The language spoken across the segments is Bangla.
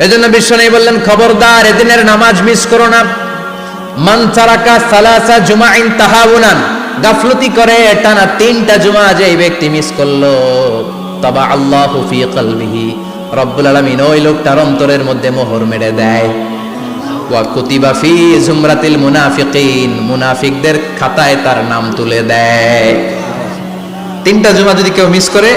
এজন্য বিশ্ব নেই বললেন, খবরদার, এদিনের নামাজ মিস করো না। সালাসা জুমাইন তাহাউনান গাফলতি করে, টানা তিনটা জুমা যে এই ব্যক্তি মিস করল। তবা আল্লাহ কলবিহি। রব্বুল ওই লোকটার অন্তরের মধ্যে মোহর মেরে দেয়। ওয়া কুতিবা জুমরাতিল মুনাফিকিন। মুনাফিকদের খাতায় তার নাম তুলে দেয়। তিনটা জুমা যদি কেউ মিস করে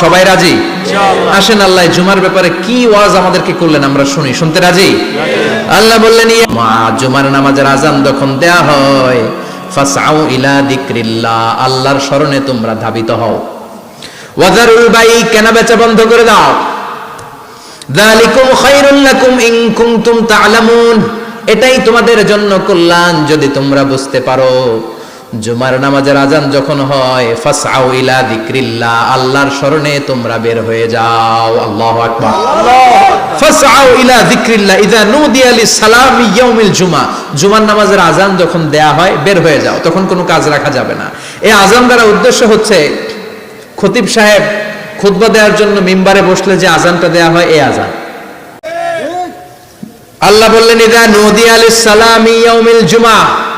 সবাই রাজি? আসেন আল্লাহ জুমার ব্যাপারে কি ওয়াজ আমাদেরকে করলেন আমরা শুনি। শুনতে রাজি? আল্লাহ বললেন মা জুমার নামাজের আজান যখন দেয়া হয় ফাসআউ ইলা যিকরিল্লাহ আল্লাহর শরণে তোমরা ধাবিত হও। ওয়াজারুল বাই কেনা বেচা বন্ধ করে দাও? যালিকুম খায়রুল লাকুম ইন কুনতুম তা'লামুন এটাই তোমাদের জন্য কল্যাণ যদি তোমরা বুঝতে পারো। জুমার নামাজের আজান যখন হয়, ফাসআউ ইলা যিকরিল্লাহ, আল্লাহর শরণে তোমরা বের হয়ে যাও। আল্লাহু আকবার। ফাসআউ ইলা যিকরিল্লাহ, ইযা নুদিয়া লিসালামি ইয়াউমিল জুমা। জুমার নামাজের আজান যখন দেয়া হয়, বের হয়ে যাও। তখন কোনো কাজ রাখা যাবে না। এই আজান দ্বারা উদ্দেশ্য হচ্ছে, খতিব সাহেব খুতবা দেওয়ার জন্য মিম্বারে বসলে যে আজানটা দেয়া হয়, এই আজান। আল্লাহ বললেন নদী আলী সালামি ইয়াউমিল জুমা।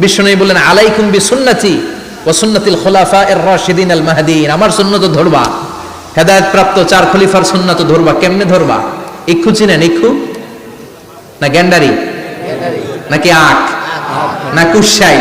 বিশ্বনবী বললেন আলাইকুম বি সুন্নতি ও সুন্নতিল খোলাফা এর রশিদিন আল মাহদিন। আমার সুন্নত ধরবা। হেদায়ত প্রাপ্ত চার খলিফার সুন্নত ধরবা। কেমনে ধরবা? ইক্ষু চিনেন? ইক্ষু? না গ্যান্ডারি? নাকি আখ। না কুসাই?